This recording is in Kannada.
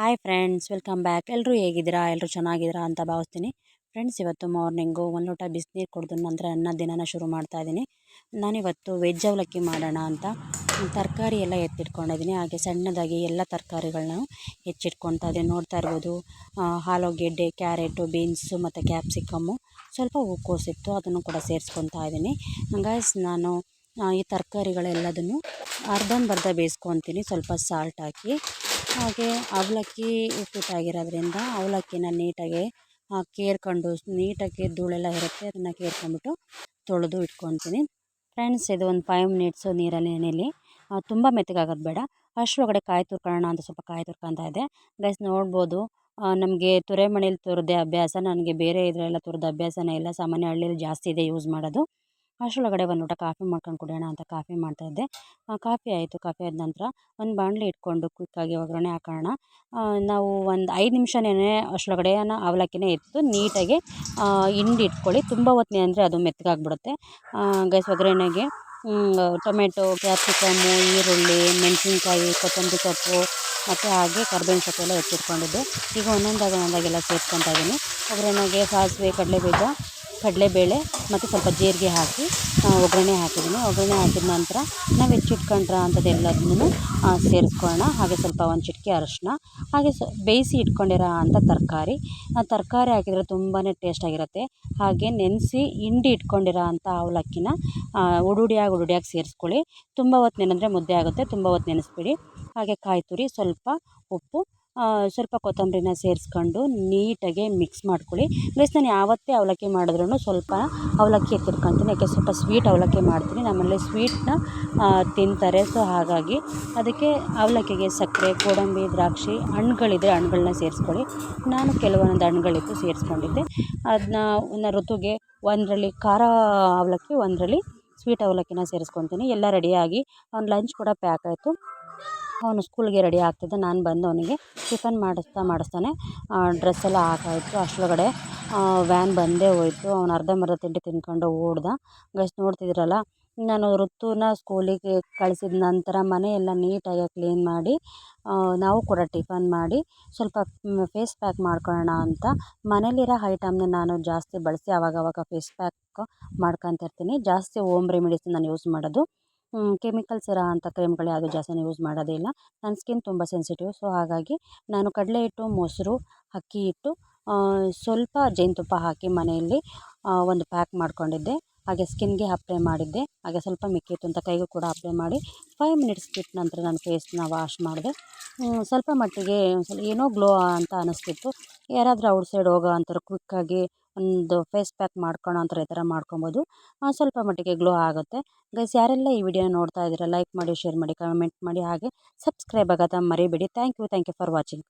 ಹಾಯ್ ಫ್ರೆಂಡ್ಸ್ ವೆಲ್ಕಮ್ ಬ್ಯಾಕ್ ಎಲ್ಲರೂ ಹೇಗಿದ್ದೀರಾ? ಎಲ್ಲರೂ ಚೆನ್ನಾಗಿದ್ದೀರಾ ಅಂತ ಭಾವಿಸ್ತೀನಿ. ಫ್ರೆಂಡ್ಸ್ ಇವತ್ತು ಮಾರ್ನಿಂಗು ಒಂದು ಲೋಟ ಬಿಸಿನೀರು ಕುಡಿದ ನಂತರ ನನ್ನ ದಿನನ ಶುರು ಮಾಡ್ತಾ ಇದ್ದೀನಿ. ನಾನಿವತ್ತು ವೆಜ್ ಅವಲಕ್ಕಿ ಮಾಡೋಣ ಅಂತ ತರಕಾರಿ ಎಲ್ಲ ಎತ್ತಿಟ್ಕೊಂಡಿದ್ದೀನಿ ಹಾಗೆ ಸಣ್ಣದಾಗಿ ಎಲ್ಲ ತರಕಾರಿಗಳನ್ನ ಹೆಚ್ಚಿಟ್ಕೊತಾ ಇದ್ದೀನಿ. ನೋಡ್ತಾ ಇರ್ಬೋದು ಆಲೂಗೆಡ್ಡೆ ಕ್ಯಾರೆಟು ಬೀನ್ಸು ಮತ್ತು ಕ್ಯಾಪ್ಸಿಕಮ್ಮು ಸ್ವಲ್ಪ ಹೂಕೋಸಿತ್ತು. ಅದನ್ನು ಕೂಡ ಸೇರಿಸ್ಕೊತಾ ಇದ್ದೀನಿ. ಗಾಯ್ಸ್ ನಾನು ಈ ತರಕಾರಿಗಳೆಲ್ಲದನ್ನು ಅರ್ಧಂಬರ್ಧ ಬೇಯಿಸ್ಕೊತೀನಿ. ಸ್ವಲ್ಪ ಸಾಲ್ಟ್ ಹಾಕಿ. ಹಾಗೆ ಅವಲಕ್ಕಿ ಉಪ್ಪಿಟ್ಟಾಗಿರೋದ್ರಿಂದ ಅವಲಕ್ಕಿನ ನೀಟಾಗಿ ಕೇರ್ಕೊಂಡು ನೀಟಾಗಿ ಧೂಳೆಲ್ಲ ಇರುತ್ತೆ, ಅದನ್ನು ಕೇರ್ಕೊಂಡ್ಬಿಟ್ಟು ತೊಳೆದು ಇಟ್ಕೊತೀನಿ ಫ್ರೆಂಡ್ಸ್, ಇದು ಒಂದು ಫೈವ್ ಮಿನಿಟ್ಸು ನೀರಲ್ಲಿ ನೆನೆಯಲಿ ತುಂಬ ಮೆತ್ತಗಾಗೋದು ಬೇಡ. ಅಷ್ಟರೊಳಗಡೆ ಕಾಯಿ ತುರ್ಕೊಳ್ಳೋಣ ಅಂತ ಸ್ವಲ್ಪ ಕಾಯಿ ತುರ್ಕೊತಾ ಇದೆ ಗೈಸ್ ನೋಡ್ಬೋದು ನಮಗೆ ತುರೆ ಮಣೇಲಿ ತುರಿದೆ ಅಭ್ಯಾಸ, ನನಗೆ ಬೇರೆ ಇದರೆಲ್ಲ ತುರಿದ ಅಭ್ಯಾಸನೇ ಇಲ್ಲ. ಸಾಮಾನ್ಯ ಹಳ್ಳಿಯಲ್ಲಿ ಜಾಸ್ತಿ ಇದೆ ಯೂಸ್ ಮಾಡೋದು. ಅಷ್ಟರೊಳಗಡೆ ಒಂದು ಊಟ ಕಾಫಿ ಮಾಡ್ಕೊಂಡು ಕುಡಿಯೋಣ ಅಂತ ಕಾಫಿ ಮಾಡ್ತಾಯಿದ್ದೆ ಕಾಫಿ ಆಯಿತು. ಕಾಫಿ ಆದ ನಂತರ ಒಂದು ಬಾಣಲಿ ಇಟ್ಕೊಂಡು ಕ್ವಿಕ್ಕಾಗಿ ಒಗ್ಗರಣೆ ಹಾಕೋಣ. ನಾವು ಒಂದು ಐದು ನಿಮಿಷನೇ ನೆನೆ ಅವಲಕ್ಕಿನೇ ಎತ್ತು ನೀಟಾಗಿ ಹಿಂಡಿ ಇಟ್ಕೊಳ್ಳಿ. ತುಂಬ ಹೊತ್ತಿನ ಅಂದರೆ ಅದು ಮೆತ್ತಗಾಗ್ಬಿಡುತ್ತೆ ಗೈಸ್ ಒಗ್ಗರಣೆಗೆ ಟೊಮೆಟೊ ಕ್ಯಾಪ್ಸಿಕಮ್ಮು ಈರುಳ್ಳಿ, ಮೆಣಸಿನ್ಕಾಯಿ, ಕೊತ್ತಂಬರಿ ಸೊಪ್ಪು ಮತ್ತು ಹಾಗೆ ಕರ್ಬೇವಿನ ಸೊಪ್ಪೆಲ್ಲ ಎತ್ತಿಟ್ಕೊಂಡಿದ್ದೆ ಈಗ ಒಂದೊಂದಾಗಿ ಒಂದೊಂದಾಗೆಲ್ಲ ಸೇರ್ಕೊತಾ ಇದ್ದೀನಿ ಒಗ್ಗರಣೆಗೆ ಸಾಸಿವೆ, ಕಡಲೆಬೀಜ ಕಡಲೆಬೇಳೆ ಮತ್ತು ಸ್ವಲ್ಪ ಜೀರಿಗೆ ಹಾಕಿ ಒಗ್ಗರಣೆ ಹಾಕಿದ್ದೀನಿ. ಒಗ್ಗರಣೆ ಹಾಕಿದ ನಂತರ ನಾವು ಹೆಚ್ಚಿಟ್ಕೊಂಡ್ರ ಅಂಥದ್ದೆಲ್ಲದನ್ನೂ ಸೇರಿಸ್ಕೊಳ್ಳೋಣ. ಹಾಗೆ ಸ್ವಲ್ಪ ಒಂದು ಚಿಟಿಕೆ ಅರಶಿನ, ಹಾಗೆ ಸ, ಬೇಯಿಸಿ ಇಟ್ಕೊಂಡಿರೋ ಅಂಥ ತರಕಾರಿ. ಆ, ತರಕಾರಿ ಹಾಕಿದರೆ ತುಂಬಾ ಟೇಸ್ಟಾಗಿರುತ್ತೆ ಹಾಗೆ ನೆನೆಸಿ ಹಿಂಡಿ ಇಟ್ಕೊಂಡಿರೋ ಅಂಥ ಅವಲಕ್ಕಿನ ಉಡುಡಿಯಾಗಿ ಉಡುಡಿಯಾಗಿ ಸೇರಿಸ್ಕೊಳ್ಳಿ. ತುಂಬ ಹೊತ್ತು ನೆನೆದ್ರೆ ಮುದ್ದೆ ಆಗುತ್ತೆ. ತುಂಬ ಹೊತ್ತು ನೆನೆಸ್ಬೇಡಿ. ಹಾಗೆ ಕಾಯಿ ತುರಿ, ಸ್ವಲ್ಪ ಉಪ್ಪು ಸ್ವಲ್ಪ ಕೊತ್ತಂಬರಿನ ಸೇರಿಸ್ಕೊಂಡು ನೀಟಾಗಿ ಮಿಕ್ಸ್ ಮಾಡ್ಕೊಳ್ಳಿ. ಪ್ಲಸ್ ನಾನು ಯಾವತ್ತೇ ಅವಲಕ್ಕಿ ಮಾಡಿದ್ರೂ ಸ್ವಲ್ಪ ಅವಲಕ್ಕಿ ಎತ್ತಿಟ್ಕೊತೀನಿ. ಯಾಕೆ ಸ್ವಲ್ಪ ಸ್ವೀಟ್ ಅವಲಕ್ಕಿ ಮಾಡ್ತೀನಿ. ನಮ್ಮಲ್ಲಿ ಸ್ವೀಟನ್ನ ತಿಂತಾರೆ. ಸೊ ಹಾಗಾಗಿ ಅದಕ್ಕೆ ಅವಲಕ್ಕಿಗೆ ಸಕ್ಕರೆ, ಗೋಡಂಬಿ, ದ್ರಾಕ್ಷಿ ಹಣ್ಗಳಿದ್ರೆ ಹಣ್ಣುಗಳನ್ನ ಸೇರಿಸ್ಕೊಳ್ಳಿ. ನಾನು ಕೆಲವೊಂದು ಹಣ್ಗಳಿತ್ತು ಸೇರಿಸ್ಕೊಂಡಿದ್ದೆ. ಅದನ್ನ ಋತುಗೆ ಒಂದರಲ್ಲಿ ಖಾರ ಅವಲಕ್ಕಿ, ಒಂದರಲ್ಲಿ ಸ್ವೀಟ್ ಅವಲಕ್ಕಿನ ಸೇರಿಸ್ಕೊತೀನಿ. ಎಲ್ಲ ರೆಡಿಯಾಗಿ ಅವ್ನ ಲಂಚ್ ಕೂಡ ಪ್ಯಾಕ್ ಆಯಿತು. ಅವನು ಸ್ಕೂಲ್ಗೆ ರೆಡಿ ಆಗ್ತಿದ್ದ. ನಾನು ಬಂದು ಅವನಿಗೆ ಟಿಫನ್ ಮಾಡಿಸ್ತಾ ಮಾಡಿಸ್ತಾನೆ. ಡ್ರೆಸ್ ಎಲ್ಲ ಹಾಕಾಯಿತು. ಅಷ್ಟರೊಳಗಡೆ ವ್ಯಾನ್ ಬಂದೇ ಹೋಯಿತು. ಅವ್ನು ಅರ್ಧಂಬರ್ಧ ತಿಂಡಿ ತಿಂದ್ಕೊಂಡು ಓಡ್ದ. ಗೈಸ್ ನೋಡ್ತಿದ್ದೀರಲ್ಲ? ನಾನು ಋತುನ ಸ್ಕೂಲಿಗೆ ಕಳಿಸಿದ ನಂತರ ಮನೆಯೆಲ್ಲ ನೀಟಾಗಿ ಕ್ಲೀನ್ ಮಾಡಿ ನಾವು ಕೂಡ ಟಿಫನ್ ಮಾಡಿ, ಸ್ವಲ್ಪ ಫೇಸ್ ಪ್ಯಾಕ್ ಮಾಡ್ಕೊಳ್ಳೋಣ ಅಂತ. ಮನೇಲಿರೋ ಐಟಮ್ನ ನಾನು ಜಾಸ್ತಿ ಬಳಸಿ ಆವಾಗವಾಗ ಫೇಸ್ ಪ್ಯಾಕ್ ಮಾಡ್ಕೊತಿರ್ತೀನಿ. ಜಾಸ್ತಿ ಓಮ್ ರೆಮಿಡೀಸ್ ನಾನು ಯೂಸ್ ಮಾಡೋದು. ಕೆಮಿಕಲ್ಸ್ ಇರೋ ಅಂಥ ಕ್ರೀಮ್ಗಳು ಯಾವುದು ಜಾಸ್ತಿ ಯೂಸ್ ಮಾಡೋದೇ ಇಲ್ಲ. ನನ್ನ ಸ್ಕಿನ್ ತುಂಬ ಸೆನ್ಸಿಟಿವ್, ಸೊ ಹಾಗಾಗಿ ನಾನು ಕಡಲೆ ಹಿಟ್ಟು, ಮೊಸರು, ಅಕ್ಕಿ ಹಿಟ್ಟು ಸ್ವಲ್ಪ ಜೇನುತುಪ್ಪ ಹಾಕಿ ಮನೆಯಲ್ಲಿ ಒಂದು ಪ್ಯಾಕ್ ಮಾಡ್ಕೊಂಡಿದ್ದೆ. ಹಾಗೆ ಸ್ಕಿನ್ಗೆ ಅಪ್ಲೈ ಮಾಡಿದ್ದೆ. ಹಾಗೆ ಸ್ವಲ್ಪ ಮಿಕ್ಕಿತ್ತು ಅಂತ ಕೈಗೂ ಕೂಡ ಅಪ್ಲೈ ಮಾಡಿ ಫೈವ್ ಮಿನಿಟ್ಸ್ ಬಿಟ್ಟು ನಂತರ ನಾನು ಫೇಸ್ನ ವಾಶ್ ಮಾಡಿದೆ. ಸ್ವಲ್ಪ ಮಟ್ಟಿಗೆ ಸ್ವಲ್ಪ ಏನೋ ಗ್ಲೋ ಅಂತ ಅನಿಸ್ತಿತ್ತು. ಯಾರಾದರೂ ಔಟ್ಸೈಡ್ ಹೋಗೋ ಅಂಥವ್ರು ಕ್ವಿಕ್ಕಾಗಿ ಒಂದು ಫೇಸ್ ಪ್ಯಾಕ್ ಮಾಡ್ಕೊಳ್ಳೋ ಅಂತಾರೆ ಈ ಥರ ಮಾಡ್ಕೊಬೋದು. ಸ್ವಲ್ಪ ಮಟ್ಟಿಗೆ ಗ್ಲೋ ಆಗುತ್ತೆ. ಗೈಸ್ ಯಾರೆಲ್ಲ ಈ ವಿಡಿಯೋ ನೋಡ್ತಾ ಇದ್ದೀರಾ ಲೈಕ್ ಮಾಡಿ ಶೇರ್ ಮಾಡಿ ಕಮೆಂಟ್ ಮಾಡಿ, ಹಾಗೆ ಸಬ್ಸ್ಕ್ರೈಬ್ ಆಗೋದ ಮರಿಬೇಡಿ. Thank you thank you for watching